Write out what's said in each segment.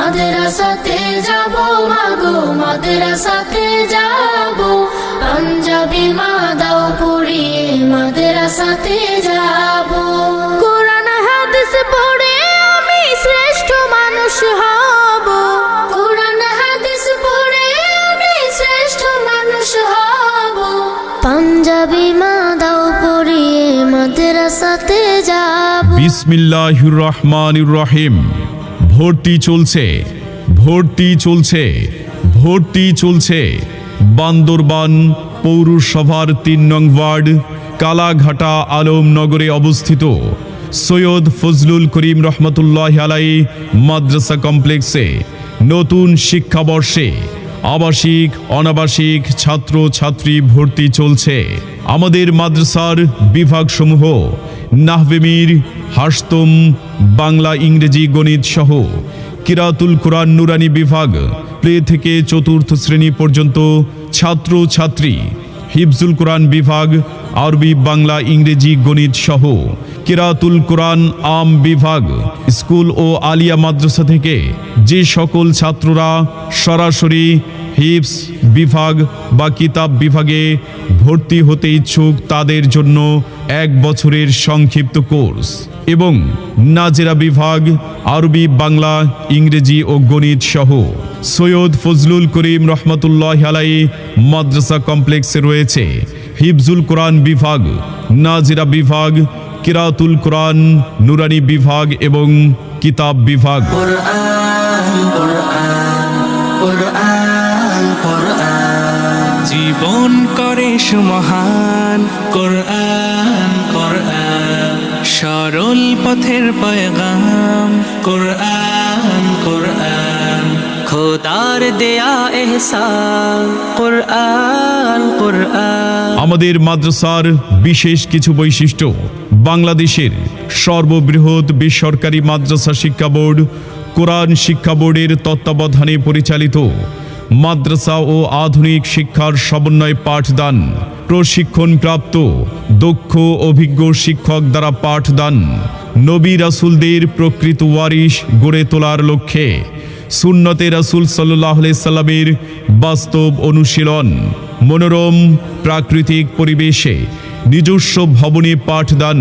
মাদ্রাসাতে যাব মাগো মাদ্রাসাতে যাব। পাঞ্জাবি মা দাও পড়িয়ে মাদ্রাসাতে যাব। কোরআন হাদিস পড়ে আমি শ্রেষ্ঠ মানুষ হব। কোরআন হাদিস পড়ে আমি শ্রেষ্ঠ মানুষ হব। পাঞ্জাবি মা দাও পড়িয়ে মাদ্রাসাতে যাব। বিসমিল্লাহির রহমানির রহিম। ভর্তি চলছে ভর্তি চলছে ভর্তি চলছে। বান্দরবান পৌরসভার তিন নং ওয়ার্ড, কালাঘাটা আলমনগরে অবস্থিত। সৈয়দ ফজলুল করিম রহমতুল্লাহ আলাই মাদ্রাসা কমপ্লেক্সে নতুন শিক্ষাবর্ষে আবাসিক, অনাবাসিক ছাত্র ছাত্রী ভর্তি চলছে। আমাদের মাদ্রাসার বিভাগসমূহ নাহবেমির হাসতম, বাংলা, ইংরেজি গণিত সহ কিরাতুল কোরআন নুরানি বিভাগ প্লে থেকে চতুর্থ শ্রেণি পর্যন্ত ছাত্র, ছাত্রী, হিফজুল কোরআন বিভাগ, আরবি, বাংলা, ইংরেজি গণিত সহ কিরাতুল কোরআন আম বিভাগ, স্কুল ও আলিয়া মাদ্রাসা থেকে যে সকল ছাত্ররা সরাসরি হিপস বিভাগ বা কিতাব বিভাগে ভর্তি হতে ইচ্ছুক তাদের জন্য এক বছরের সংক্ষিপ্ত কোর্স এবং নাজেরা বিভাগ, আরবি, বাংলা, ইংরেজি ও গণিত সহ। সৈয়দ ফজলুল করিম রহমতুল্লাহ আলাই মাদ্রাসা কমপ্লেক্সে রয়েছে। হিফজুল কোরআন বিভাগ, নাজিরা বিভাগ, কিরাতুল কোরআন, নুরানি বিভাগ এবং কিতাব বিভাগ। করে সুমহান কোরআন কোরআন। সরল পথের পয়গাম। কোরআন কোরআন। খোদার দেয়া এহসান। কোরআন কোরআন। আমাদের মাদ্রাসার বিশেষ কিছু বৈশিষ্ট্য। বাংলাদেশের সর্ববৃহৎ বেসরকারি মাদ্রাসা শিক্ষা বোর্ড কোরআন শিক্ষা বোর্ডের তত্ত্বাবধানে পরিচালিত। মাদ্রাসা ও আধুনিক শিক্ষার সমন্বয় পাঠদান প্রশিক্ষণপ্রাপ্ত দক্ষ অভিজ্ঞ শিক্ষক দ্বারা পাঠদান, নবী রাসুলদের প্রকৃত ওয়ারিশ গড়ে তোলার লক্ষ্যে সুন্নতে রাসুল সাল্লাহ সাল্লামের বাস্তব অনুশীলন, মনোরম প্রাকৃতিক পরিবেশে নিজস্ব ভবনে পাঠদান,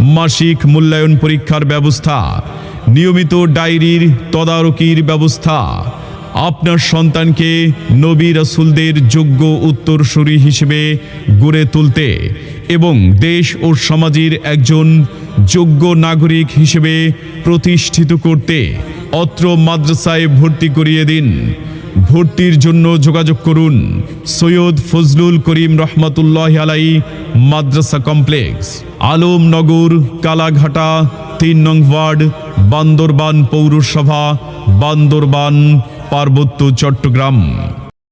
মাসিক মূল্যায়ন পরীক্ষার ব্যবস্থা, নিয়মিত ডায়েরির তদারকির ব্যবস্থা আপনার সন্তানকে নবী রাসুলদের যোগ্য উত্তরসূরি হিসেবে গড়ে তুলতে এবং দেশ ও সমাজের একজন যোগ্য নাগরিক হিসেবে প্রতিষ্ঠিত করতে অত্র মাদ্রাসায় ভর্তি করিয়ে দিন। ভর্তির জন্য যোগাযোগ করুন সৈয়দ ফজলুল করিম রহমতুল্লাহ আলাই মাদ্রাসা কমপ্লেক্স, আলমনগর, কালাঘাটা, তিন নং ওয়ার্ড, বান্দরবান পৌরসভা, বান্দরবান পার্বত্য চট্টগ্রাম।